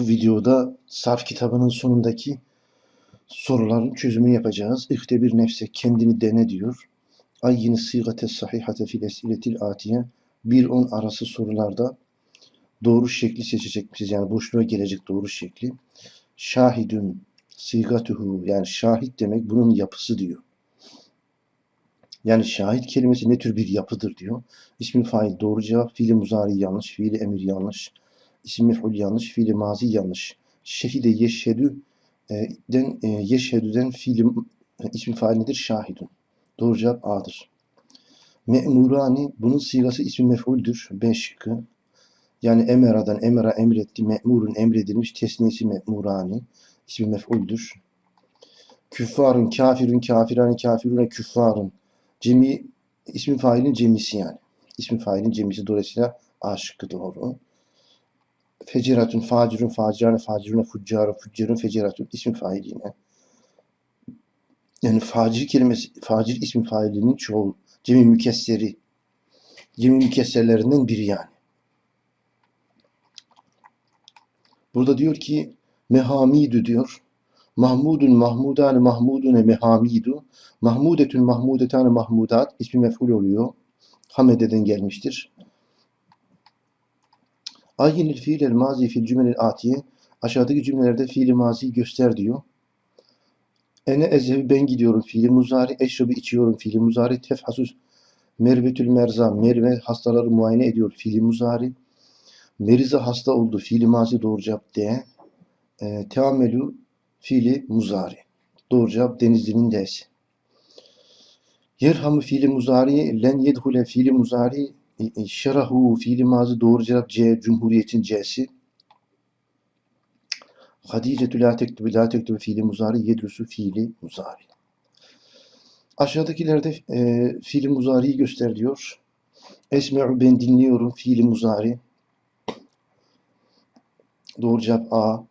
Bu videoda sarf kitabının sonundaki soruların çözümünü yapacağız. İhtebir nefse kendini dene diyor. Ayyini sîgate sahihate fil esiletil atiye 1-10 arası sorularda doğru şekli seçecekmişiz. Yani boşluğa gelecek doğru şekli. Şahidün sigatuhu yani şahit demek bunun yapısı diyor. Yani şahit kelimesi ne tür bir yapıdır diyor. İsmi fail doğru cevap. Fiili muzari yanlış. Fiili emir yanlış. İsim mef'ul yanlış. Fiili mazi yanlış. Şehide yeşhedü e, den e, yeşhedüden fiili e, ismi fail nedir? Şahidun. Doğru cevap A'dır. Me'murani bunun sigası ismi mef'uldür. B şıkkı. Yani emera'dan emera emretti. Me'murun emredilmiş. Tesniyesi me'murani. İsmi mef'uldür. Küffarun, kafirun, kafirane, kafirune, küffarun. Cemi, ismi failin cemisi yani. İsmi failin cemisi dolayısıyla A şıkkı doğru. Feceratun, facirun, facirane, facirune, fuccarun, fuccarun, feceratun. İsmi fail. Yani facir kelimesi, facir ismi failinin çoğu. Cemi mükesseri. Cemi mükesserlerinden biri yani. Burada diyor ki mehamidü diyor. Mahmudun mahmudane mahmudune mehamidu. Mahmudetün mahmudetane mahmudat ismi mef'ul oluyor. Hamede'den gelmiştir. Ayyinil fiilel mazi fil cümelil atiye aşağıdaki cümlelerde fiili mazi göster diyor. Ene ezhebi ben gidiyorum fiili muzari, eşrebi içiyorum fiili muzari, tefhasus mervetül merza, merve hastaları muayene ediyor fiili muzari. Meriza hasta oldu fiili mazi doğru cevap D. E, teamelu fiili muzari. Doğru cevap Denizli'nin D'si. Yerhamu fiili muzari, len yedhule fiili muzari, şerahu fiili mazi doğru cevap C. Cumhuriyet'in C'si. Hadicetü la tektubu la tektubu fiili muzari, yedrusu fiili muzari. Aşağıdakilerde e, fiili muzariyi göster diyor. Esme'u ben dinliyorum fiili muzari. Doğru cevap A.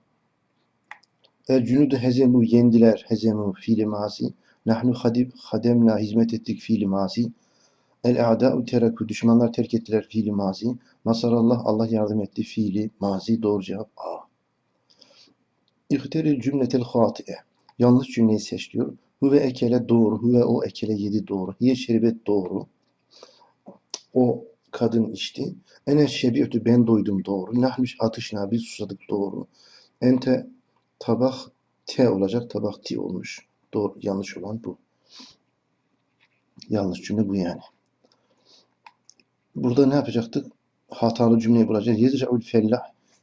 El cünudu hezemu yendiler hezemu fiili mazi. Nahnu hadib hademna hizmet ettik fiili mazi. El a'da'u tereku düşmanlar terk ettiler fiili mazi. Nasarallah Allah yardım etti fiili mazi. Doğru cevap A. İhteril cümletel hati'e. Yanlış cümleyi seç diyor. Huve ekele doğru. Huve o ekele yedi doğru. Hiye şerbet doğru. O kadın içti. Ene şebiyetü ben doydum doğru. Nahnuş atışna biz susadık doğru. Ente tabak T olacak. Tabak T olmuş. Doğru, yanlış olan bu. Yanlış cümle bu yani. Burada ne yapacaktık? Hatalı cümleyi bulacağız. Yezra'ul fellah.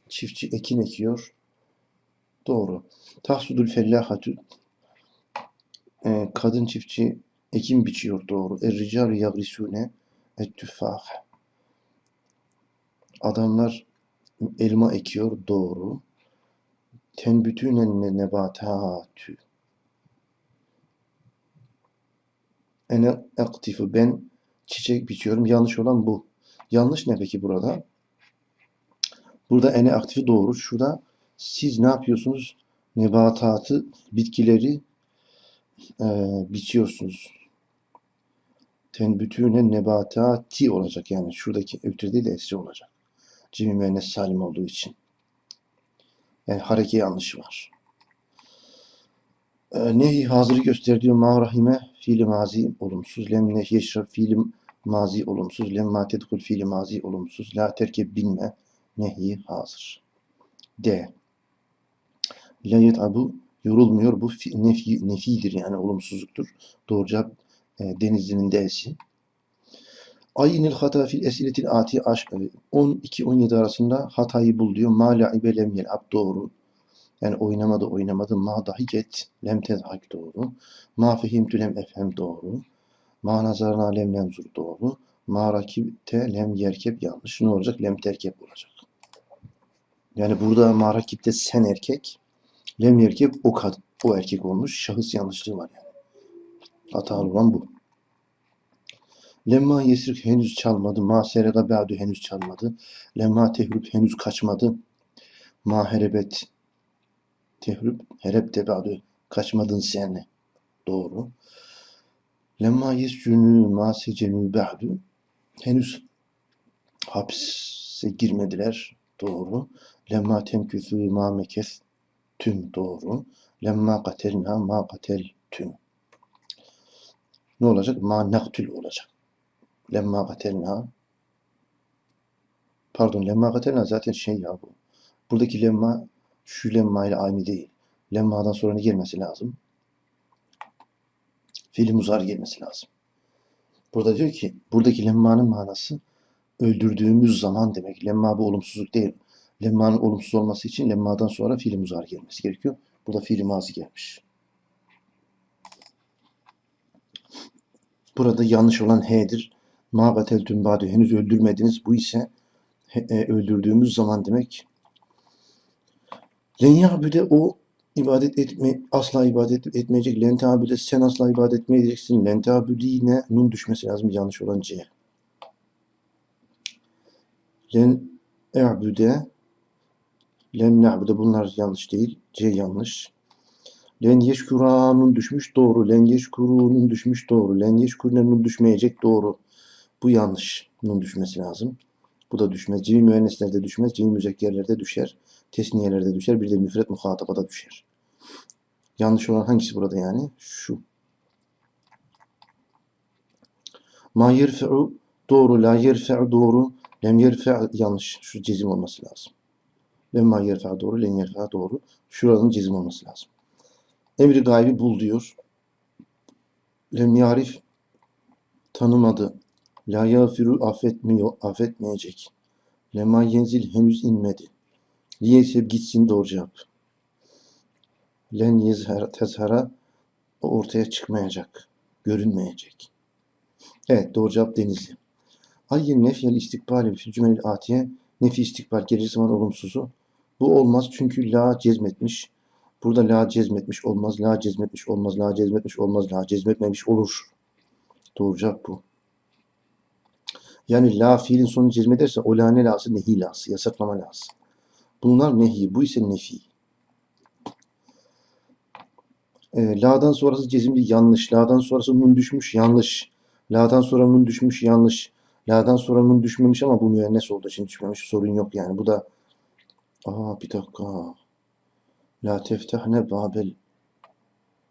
Çiftçi ekin ekiyor. Doğru. Tahsudul fellahatu. Ee, kadın çiftçi ekin biçiyor. Doğru. Er-rical yagrisune et-tüffah. Adamlar elma ekiyor. Doğru. Tenbütünen nebatatü. Ene aktifu ben çiçek biçiyorum. Yanlış olan bu. Yanlış ne peki burada? Burada ene aktifi doğru. Şurada siz ne yapıyorsunuz? Nebatatı, bitkileri e, biçiyorsunuz. Tenbütüne nebatati olacak. Yani şuradaki ötür değil de esri olacak. Cimi müennes salim olduğu için. Yani hareke yanlışı var. E, nehi hazırı göster diyor. Ma rahime fiili mazi olumsuz. Lem nehi yeşrab fiili mazi olumsuz. Lem ma tedkul fiili mazi olumsuz. La terke bilme nehi hazır. D. La yet'abu yorulmuyor. Bu fi, nefi, nefidir yani olumsuzluktur. Doğru cevap e, Denizli'nin D'si. Aynil hata fil esiletil ati aşk 12-17 arasında hatayı bul diyor. Ma la'ibe lem yel'ab doğru. Yani oynamadı oynamadı. Ma dahiket lem tezhak doğru. Ma fehimtü lem efhem doğru. Ma nazarna lem nenzur doğru. Ma rakibte lem yerkep yanlış. Ne olacak? Lem terkep olacak. Yani burada ma rakipte sen erkek, lem erkek o kadın, o erkek olmuş. Şahıs yanlışlığı var yani. Hatalı olan bu. Lemma yesrik henüz çalmadı. Ma serega ba'du henüz çalmadı. Lemma tehrüp henüz kaçmadı. Ma herebet tehrüp herep de ba'du kaçmadın sen. Doğru. Lemma yescünü ma secenü ba'du henüz hapse girmediler. Doğru. Lemma temküsü ma mekes tüm doğru. Lemma katelna ma katel tüm. Ne olacak? Ma naktül olacak. Lemma katelna pardon lemma katelna zaten şey ya bu. Buradaki lemma şu lemma ile aynı değil. Lemma'dan sonra ne gelmesi lazım? Fiil muzar gelmesi lazım. Burada diyor ki buradaki lemma'nın manası öldürdüğümüz zaman demek. Lemma bu olumsuzluk değil. Lemma'nın olumsuz olması için lemma'dan sonra fiil muzar gelmesi gerekiyor. Burada fiil mazi gelmiş. Burada yanlış olan H'dir. Ma gateltüm ba'du henüz öldürmediniz. Bu ise e, öldürdüğümüz zaman demek. Len ya'bude o ibadet etme asla ibadet etmeyecek. Len ta'bude sen asla ibadet etmeyeceksin. Len ta'budine nun düşmesi lazım yanlış olan C. Len e'bude len na'bude bunlar yanlış değil. C yanlış. Len yeşkuranun düşmüş doğru. Len yeşkurunun düşmüş doğru. Len yeşkurunun düşmeyecek doğru. Bu yanlış. Nun düşmesi lazım. Bu da düşmez. Cimi müenneslerde düşmez. Cimi müzekkerlerde düşer. Tesniyelerde düşer. Bir de müfret muhatabada düşer. Yanlış olan hangisi burada yani? Şu. Ma yerfe'u doğru. La yerfe'u doğru. Lem yerfe' yanlış. Şu cezim olması lazım. Lemma yerfe' doğru. Lem yerfe' doğru. Şuranın cezim olması lazım. Emri gaybi bul diyor. Lem yarif tanımadı. La yafiru affetmiyor, affetmeyecek. Lema yenzil henüz inmedi. Liyeseb gitsin doğru cevap. Len yezher tezhara ortaya çıkmayacak. Görünmeyecek. Evet doğru cevap Denizli. Ayyin nefyel istikbali fil cümelil atiye nefi istikbal gelir zaman olumsuzu. Bu olmaz çünkü la cezmetmiş. Burada la cezmetmiş olmaz, la cezmetmiş olmaz, la cezmetmiş olmaz, la cezmetmemiş olur. Doğru cevap bu. Yani la fiilin sonunu cezmederse o la ne lası nehi lası, yasaklama lası. Bunlar nehi, bu ise nefi. E, la'dan sonrası cezimli yanlış, la'dan sonrası nun düşmüş yanlış, la'dan sonra nun düşmüş yanlış, la'dan sonra nun düşmemiş ama bu müennes olduğu için düşmemiş sorun yok yani. Bu da aa bir dakika. La teftahne babel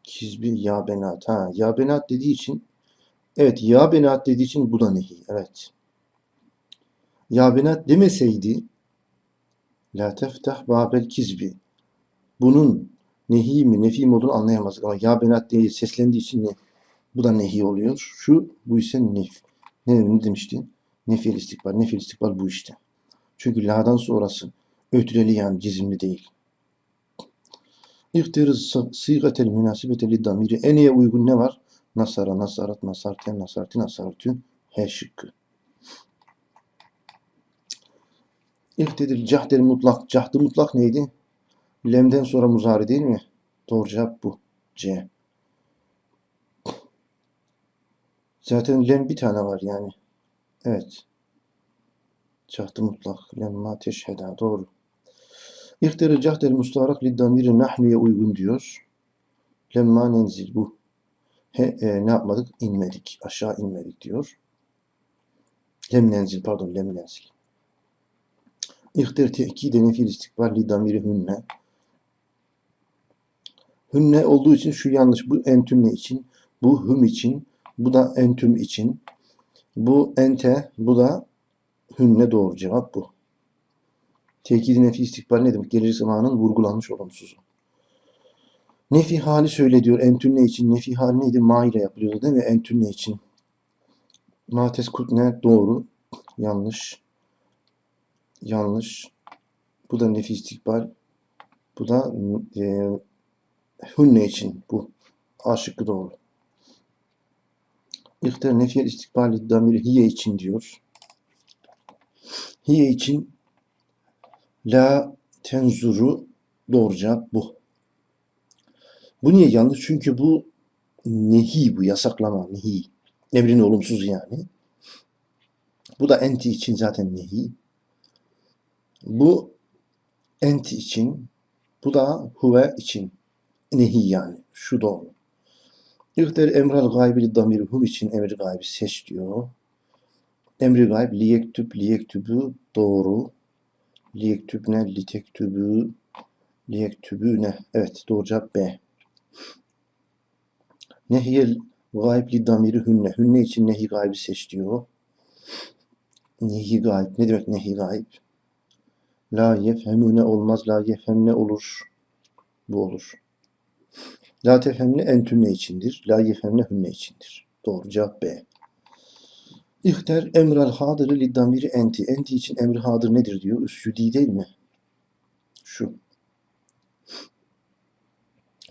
kizbi ya benat. Ha, ya benat dediği için evet ya benat dediği için bu da nehi. Evet. Ya benat demeseydi la teftah babel kizbi. Bunun nehi mi nefi mi olduğunu anlayamazdık ama ya benat diye seslendiği için ne? Bu da nehi oluyor. Şu bu ise nef. Ne, ne demişti? Nefil istikbal. Nefil istikbal bu işte. Çünkü la'dan sonrası ötüreli yani cizimli değil. İhtiriz sigatel münasibete liddamiri. En iyi uygun ne var? Nasara, nasarat, nasarten, nasarti, nasartü. H şıkkı. İhtedir cahdel mutlak. Cahdı mutlak neydi? Lemden sonra muzari değil mi? Doğru cevap bu. C. Zaten lem bir tane var yani. Evet. Cahdı mutlak. Lemma teşheda. Doğru. İhtiri cahdel mustarak liddamiri nahnuye uygun diyor. Lemma nenzil bu. He, e, ne yapmadık? İnmedik. Aşağı inmedik diyor. Lem nenzil pardon lem nenzil. İhtir tekide nefil istikbal lidamiri hünne. Hünne olduğu için şu yanlış. Bu entümne için. Bu hüm için. Bu da entüm için. Bu ente. Bu da hünne doğru cevap bu. Tekidi nefi istikbal ne demek? Gelecek zamanın vurgulanmış olumsuzu. Nefi hali söyle diyor. Entünne için. Nefi hali neydi? Ma ile yapılıyordu değil mi? Entünne için. Ma teskut ne? Doğru. Yanlış. Yanlış. Bu da nefi istikbal. Bu da e, hünne için. Bu. A şıkkı doğru. İhtar nefiyel istikbali damiri hiye için diyor. Hiye için la tenzuru doğru cevap bu. Bu niye yanlış? Çünkü bu nehi bu yasaklama nehi. Emrin olumsuz yani. Bu da enti için zaten nehi. Bu enti için. Bu da huve için. Nehi yani. Şu doğru. İhtar emral gaybi damir hu için emri gaybi seç diyor. Emri gayb liyektüb liyektübü doğru. Liyektübne, litektübü, liyektübüne. Evet doğru cevap B. Nehyel gayb li damiri hünne. Hünne için nehi gaybi seç diyor. Nehi gayb. Ne demek nehi gayb? La yefhemune olmaz. La yefhemne olur. Bu olur. La tefhemne entünne içindir. La yefhemne hünne içindir. Doğru cevap B. İhter emrel hadırı li damiri enti. Enti için emri hadır nedir diyor. Üsüdi değil mi? Şu.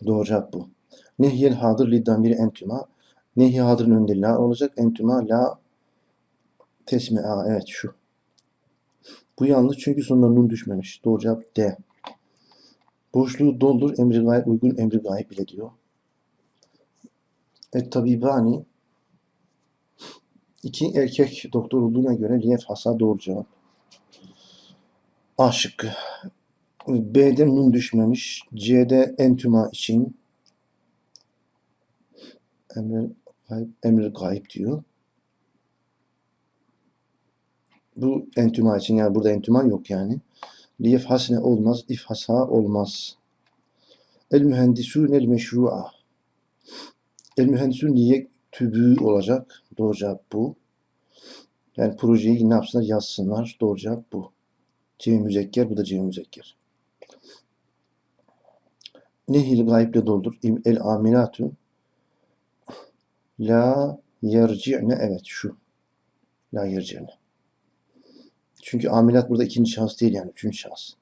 Doğru cevap bu. Nehyel hadır li damiri entüma. Nehi hadırın önünde la olacak. Entüma la tesmi'a. Evet şu. Bu yanlış çünkü sonuna nun düşmemiş. Doğru cevap D. Boşluğu doldur emri gayb uygun emri gayb ile diyor. Et tabibani iki erkek doktor olduğuna göre liyef hasa doğru cevap. A şıkkı. B'de nun düşmemiş. C'de entüma için emri gayb, emri gayb diyor. Bu entüma için yani burada entüma yok yani. Liyef hasne olmaz, if hasa olmaz. El mühendisûn el meşru'a. El mühendisûn niye tübü olacak? Doğru cevap bu. Yani projeyi ne yapsınlar? Yazsınlar. Doğru cevap bu. Cem müzekker, bu da cem müzekker. Nehil gayible doldur. El aminatu la yerci'ne evet şu. La yerci'ne. Çünkü amilat burada ikinci şahıs değil yani üçüncü şahıs.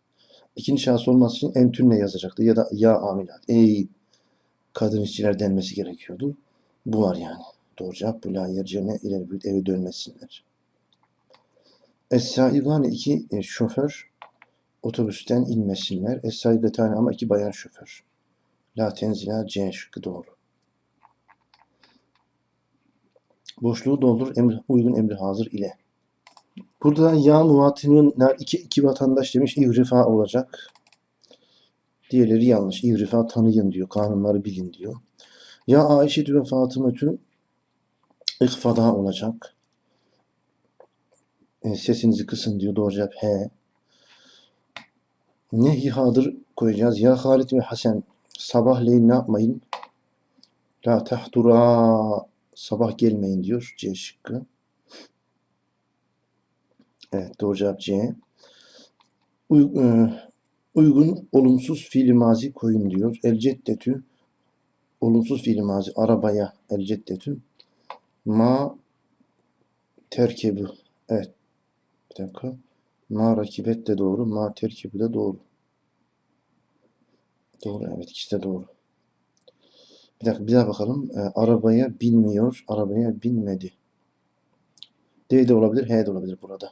İkinci şahıs olması için entünle yazacaktı ya da ya amilat. Ey kadın işçiler denmesi gerekiyordu. Bu var yani. Doğru cevap bu la yerci'ne ileri büyük eve dönmesinler. Es-saigane iki e, şoför otobüsten inmesinler. Es-saigatane ama iki bayan şoför. La tenzila C şıkkı doğru. Boşluğu doldur emri, uygun emri hazır ile. Burada ya muvatinun iki, iki vatandaş demiş ihrifa olacak. Diğerleri yanlış. İhrifa tanıyın diyor. Kanunları bilin diyor. Ya Ayşe ve Fatımetü ihfada olacak. E, sesinizi kısın diyor. Doğru cevap he. Nehi hadır koyacağız. Ya Halit ve Hasan sabahleyin ne yapmayın? La tahdura sabah gelmeyin diyor C şıkkı. Evet doğru cevap C. Uy- e, uygun olumsuz fiili mazi koyun diyor. El ceddetü olumsuz fiili mazi arabaya el ceddetü ma terkebu. Evet bir dakika. Ma rakibet de doğru ma terkebu de doğru. Doğru evet ikisi de doğru. Bir dakika bir daha bakalım. E, arabaya binmiyor arabaya binmedi. D de olabilir H de olabilir burada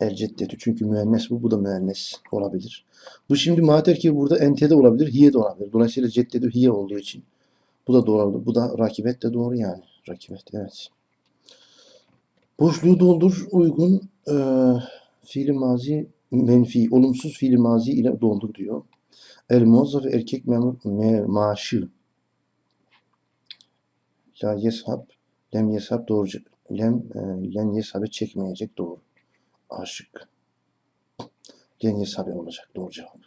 El ceddetü çünkü müennes bu. Bu da müennes olabilir. Bu şimdi mater ki burada ente de olabilir, hiye de olabilir. Dolayısıyla ceddetü hiye olduğu için bu da doğru. Bu da rakibet de doğru yani. Rakibet evet. Boşluğu doldur uygun e, fiili mazi menfi, olumsuz fiili mazi ile doldur diyor. El muazzaf erkek memur me, maaşı. La yeshab, lem yeshab doğru. Lem, e, lem yeshabe çekmeyecek doğru. Aşık. Geniye sabi olacak doğru cevap.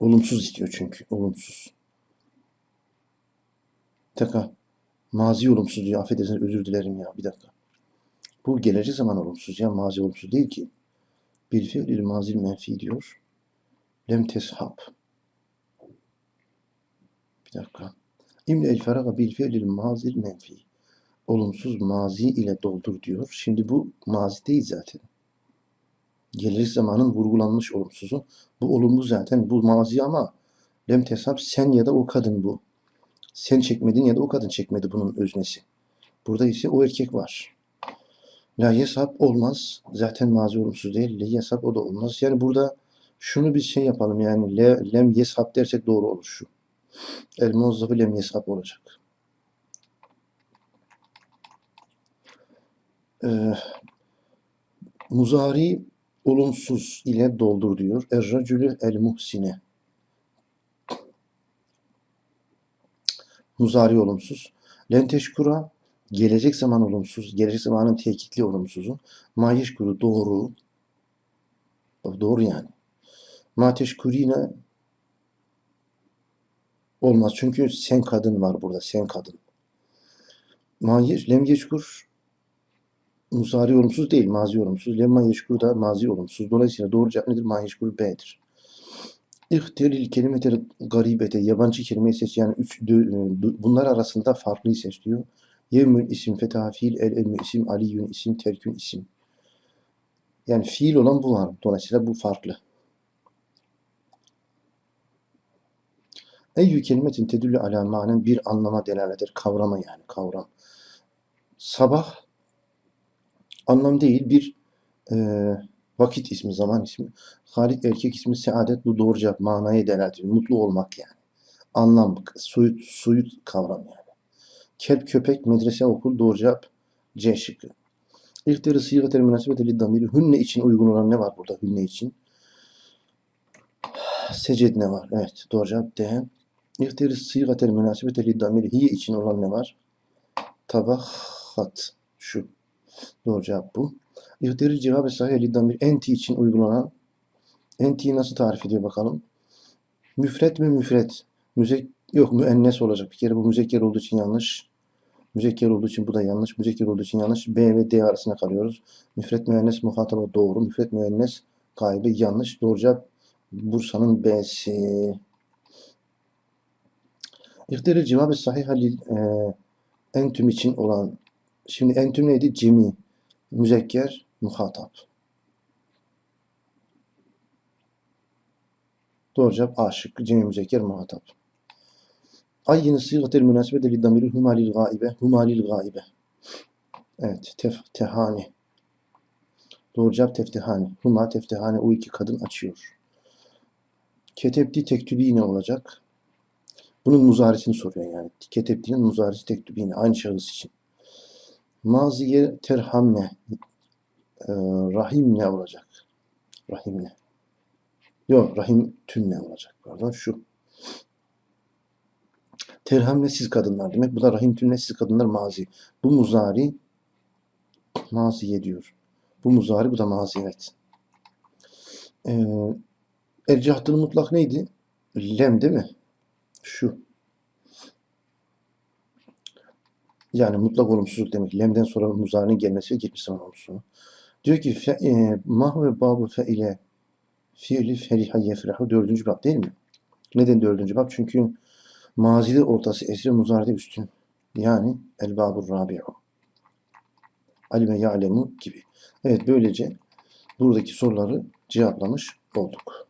Olumsuz istiyor çünkü. Olumsuz. Bir dakika. Mazi olumsuz diyor. Affedersiniz özür dilerim ya. Bir dakika. Bu gelecek zaman olumsuz ya. Mazi olumsuz değil ki. Bil fiilil mazil menfi diyor. Lem teshab. Bir dakika. İmle el feraga bil fiilil mazil menfi. Olumsuz mazi ile doldur diyor. Şimdi bu mazi değil zaten. Gelecek zamanın vurgulanmış olumsuzu. Bu olumlu zaten. Bu mazi ama lem teshab sen ya da o kadın bu. Sen çekmedin ya da o kadın çekmedi bunun öznesi. Burada ise o erkek var. La yeshab olmaz. Zaten mazi olumsuz değil. Le yeshab o da olmaz. Yani burada şunu bir şey yapalım yani le, lem yeshab dersek doğru olur şu. El muazzafı lem yeshab olacak. Ee, muzari olumsuz ile doldur diyor. Er-racülü el muhsine. Muzari olumsuz. Lenteşkura gelecek zaman olumsuz. Gelecek zamanın tekitli olumsuzu. Mayeşkuru doğru. Doğru yani. Ma teşkurine olmaz. Çünkü sen kadın var burada. Sen kadın. Ma ye- lem yeşkur musari olumsuz değil. Mazi olumsuz. Lemma yeşkur da mazi olumsuz. Dolayısıyla doğru cevap nedir? Ma yeşkur B'dir. İhtiril kelimetel garibete yabancı kelimeyi seç. Yani üç, dö- bunlar arasında farklıyı seç diyor. Yevmül isim fetha fiil el elmü isim aliyün isim terkün isim. Yani fiil olan bu var. Dolayısıyla bu farklı. Eyyü kelimetin tedüllü ala manen bir anlama delalettir. Kavrama yani kavram. Sabah anlam değil bir e, vakit ismi, zaman ismi. Halik erkek ismi, saadet bu doğru cevap. Manaya delalet ediyor. Mutlu olmak yani. Anlam, soyut, soyut kavram yani. Kelp, köpek, medrese, okul doğru cevap C şıkkı. İhtiyarı sıygatel münasebete liddamiri. Hünne için uygun olan ne var burada hünne için? Seced ne var? Evet doğru cevap D. İhtiyarı sıygatel münasebete liddamiri. Hiye için olan ne var? Tabahat. Şu. Doğru cevap bu. İhtiyarı cevabı sahih liddamir. Enti için uygulanan entiyi nasıl tarif ediyor bakalım. Müfret mi müfret? Müzek yok müennes olacak. Bir kere bu müzekker olduğu için yanlış. Müzekker olduğu için bu da yanlış. Müzekker olduğu için yanlış. B ve D arasında kalıyoruz. Müfret müennes muhataba doğru. Müfret müennes gaybe yanlış. Doğru cevap Bursa'nın B'si. İhtiyarı cevabı sahih lil e, entüm için olan şimdi entüm neydi? Cemi. Müzekker muhatap. Doğru cevap A şıkkı. Cemi müzekker muhatap. Ayyin sıygatel münasebete liddamiri humalil gaibe. Humalil gaibe. Evet. Tef, tehani. Doğru cevap teftihani. Huma teftihani. O iki kadın açıyor. Ketebdi tektübi yine olacak. Bunun muzarisini soruyor yani. Ketebdi'nin muzarisi tektübi yine. Aynı şahıs için. Maziye terhamme. Ee, rahim ne olacak? Rahim ne? Yok rahim tünne olacak. Pardon şu. Terhamle siz kadınlar demek. Bu da rahim tünne siz kadınlar mazi. Bu muzari maziye diyor. Bu muzari bu da mazi evet. Ee, Ercahtıl mutlak neydi? Lem değil mi? Şu. Yani mutlak olumsuzluk demek. Lemden sonra muzarinin gelmesi ve geçmiş zaman olumsuzluğu. Diyor ki fe, e, mahve babu fe ile fiili feriha yefrahu dördüncü bab değil mi? Neden dördüncü bab? Çünkü mazide ortası esre muzaride üstün. Yani el babur rabi'u. Alime ya'lemu gibi. Evet böylece buradaki soruları cevaplamış olduk.